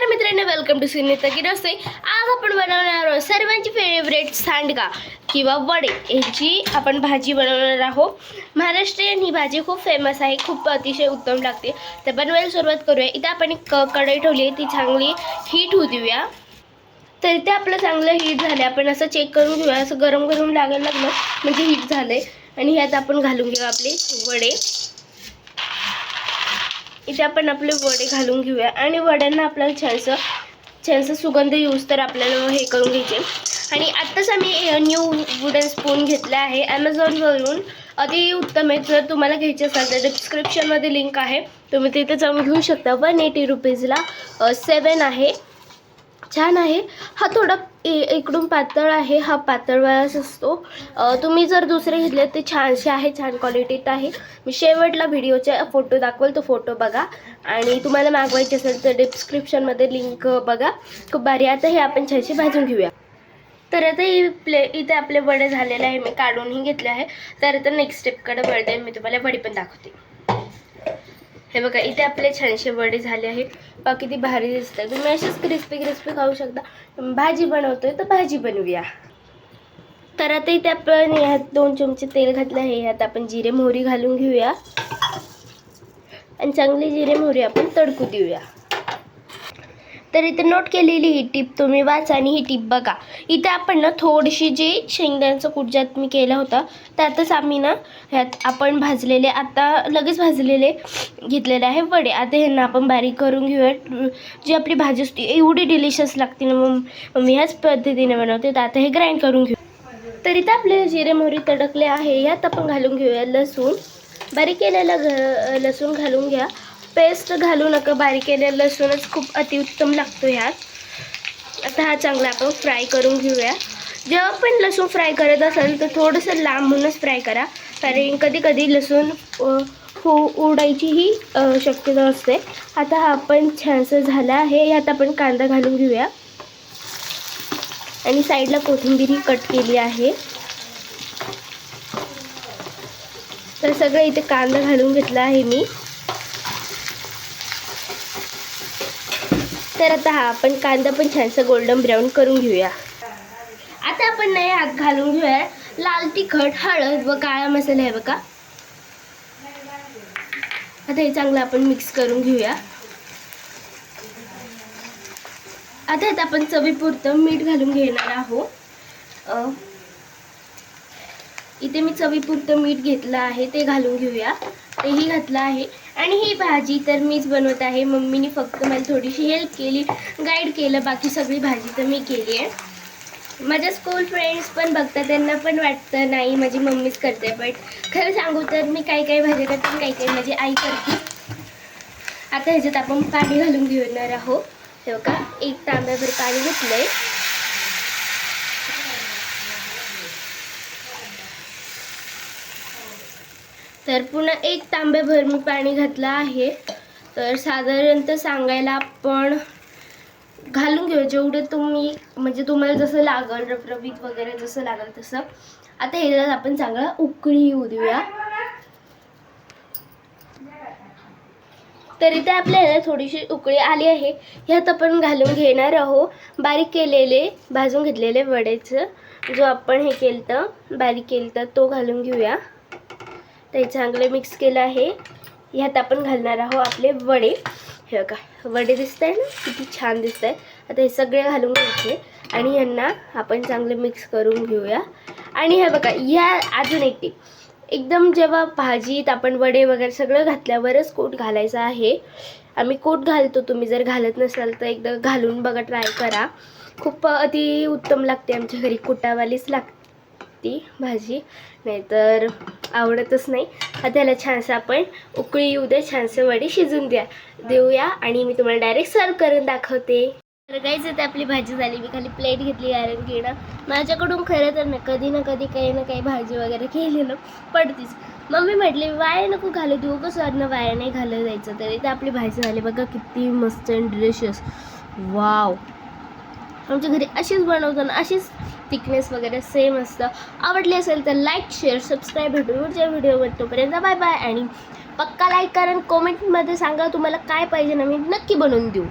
नमस्कार मित्रांनो welcome to सिनेता गिरवसे आज आपण बनवणार आहोत सर्वांची फेवरेट सांडगा किंवा वडे. ह्याची आपण भाजी बनवणार आहोत. महाराष्ट्रीयन ही भाजी खूप फेमस आहे खूप अतिशय उत्तम लागते. तर बनवायला सुरुवात करूया. इथं आपण एक कढई ठेवली आहे ती चांगली हीट होऊ देऊया. तर इथे आपलं चांगलं हीट झालं आपण असं चेक करून घेऊया. असं गरम गरम लागायला लागलं म्हणजे हीट झालं आहे आणि ह्यात आपण घालून घेऊ आपले वडे. इथे आपण आपले वडे घालून घेऊया. आणि वड्यांना आपल्याला छानसं छानसं सुगंध यूज तर आपल्याला हे करून घ्यायचे. आणि आत्ताच आम्ही न्यू वुडन स्पून घेतला आहे. ॲमेझॉनवरून अति उत्तम आहे. जर तुम्हाला घ्यायचे असेल तर डिस्क्रिप्शनमध्ये लिंक आहे. तुम्ही तिथे जाऊन घेऊ शकता. वन एटी रुपीजला सेवन आहे. छान आहे. हा थोडा ए इकडून पातळ आहे. हा पातळवाळाच असतो. तुम्ही जर दुसरे घेतले ते छानसे आहे छान क्वालिटीत आहे. मी शेवटला व्हिडिओचा फोटो दाखवेल तो फोटो बघा. आणि तुम्हाला मागवायचे असेल तर डिस्क्रिप्शनमध्ये लिंक बघा. खूप भारी. आता हे आपण छानशी भाजून घेऊया. तर आता ही प्ले इथे आपले वडे झालेले आहे. मी काढूनही घेतले आहे. तर आता नेक्स्ट स्टेपकडे वळते. मी तुम्हाला वडी पण दाखवते. हे बघा इथे आपले छानसे वडे झाले आहेत. बघा किती भारी दिसतंय. तुम्ही असेच क्रिस्पी क्रिस्पी खाऊ शकता. भाजी बनवतोय तर भाजी बनवूया. तर आता इथे आपण ह्यात दोन चमचे तेल घातलं आहे. ह्यात आपण जिरे मोहरी घालून घेऊया. आणि चांगली जिरे मोहरी आपण तडकू देऊया. तर इथे नोट केलेली ही टीप तुम्ही वाचा आणि ही टीप बघा. इथे आपण ना थोडीशी जी शेंगदाण्याचं कूट ज्यात मी केला होता त्यातच आम्ही ना ह्यात आपण भाजलेले आता लगेच भाजलेले घेतलेले आहे वडे. आता ह्यांना आपण बारीक करून घेऊया जी आपली भाजी असते एवढी डिलिशियस लागते ना मग मी ह्याच पद्धतीने बनवते. तर आता हे ग्राइंड करून घेऊ. तर इथे आपले जिरे मोहरी तडकले आहे. यात आपण घालून घेऊया लसूण. बारीक केलेला घ लसूण घालून घ्या. पेस्ट घालू नका बारीक केलेलं लसूणच खूप अतिउत्तम लागतो ह्यात आता हा चांगला आपण फ्राय करून घेऊया. जेव्हा पण लसूण फ्राय करत असाल तर थोडंसं लांबूनच फ्राय करा. कारण कधी कधी लसूण हो उडायचीही शक्यता असते. आता हा आपण छानसं झाला आहे. यात आपण कांदा घालून घेऊया. आणि साईडला कोथिंबीर कट केली आहे. तर सगळं इथे कांदा घालून घेतला आहे मी. तर आता हा आपण कांदा पण छानसा गोल्डन ब्राऊन करून घेऊया. आता आपण नाही आत घालून घेऊया. लाल तिखट हळद व काळा मसाला आहे बघा. आता हे चांगलं आपण मिक्स करून घेऊया. आता यात आपण चवीपुरतं मीठ घालून घेणार आहोत. इथे मी चवीपुरतं मीठ घेतलं आहे ते घालून घेऊया. तेही घातलं आहे. आणि ही भाजी तर मीच बनवत आहे. मम्मीने फक्त मला थोडीशी हेल्प केली गाईड केलं बाकी सगळी भाजी तर मी केली आहे. माझ्या स्कूल फ्रेंड्स पण बघतात त्यांना पण वाटतं नाही माझी मम्मीच करते. बट खरं सांगू तर मी काही काही भाज्या करते आणि काही काही माझी आई करते. आता ह्याच्यात आपण पाणी घालून घेणार आहोत. हे का एक तांब्याभर पाणी घेतलं आहे तर पुन्हा एक तांब्याभर मी पाणी घातलं आहे. तर साधारणतः सांगायला आपण घालून घेऊ. जेवढं तुम्ही म्हणजे तुम्हाला जसं लागल रबरबीत वगैरे जसं लागल तसं. आता ह्याला आपण चांगला उकळी येऊ देऊया. तर इथे आपल्याला थोडीशी उकळी आली आहे. ह्यात आपण घालून घेणार आहोत. बारीक केलेले भाजून घेतलेले वड्याचं जो आपण हे केलं तर बारीक केलं तर तो घालून घेऊया. ते चांगले मिक्स केलं आहे. ह्यात आपण घालणार आहोत आपले वडे. हे बघा वडे दिसत आहे ना? किती छान दिसत आहे आता हे सगळे घालून घ्यायचे. आणि यांना आपण चांगले मिक्स करून घेऊया. आणि हे बघा या अजून एक टीप एकदम जेव्हा भाजीत आपण वडे वगैरे सगळं घातल्यावरच कोट घालायचं आहे. आम्ही कोट घालतो तुम्ही जर घालत नसाल तर एकदा घालून बघा ट्राय करा. खूप अति उत्तम लागते आमच्या घरी. कुटावालीच लागते भाजी. नाहीतर आवडतच नाही. त्याला छानसं आपण उकळी येऊ द्या छानसं वडी शिजून द्या. देऊया आणि मी तुम्हाला डायरेक्ट सर्व करून दाखवते. तर काहीच आता आपली भाजी झाली. मी खाली प्लेट घेतली कारण की ना माझ्याकडून खरं तर ना कधी ना कधी काही ना काही भाजी वगैरे केलेलं पडतीच. मम्मी म्हटली वाया नको घालू देऊ कसं अन्न वाया नाही घालं जायचं. तर इथे आपली भाजी झाली बघा किती मस्त अँड डिलिशियस वाव आमच्या घरी अशीच बनवतो ना अशीच थिकनेस वगैरे सेम असतं. आवडली असेल तर लाईक शेअर सबस्क्राईब भेटू पुढच्या व्हिडिओ तोपर्यंत बाय बाय आणि पक्का लाईक करा आणि कॉमेंटमध्ये सांगा तुम्हाला काय पाहिजे ना मी नक्की बनवून देऊ.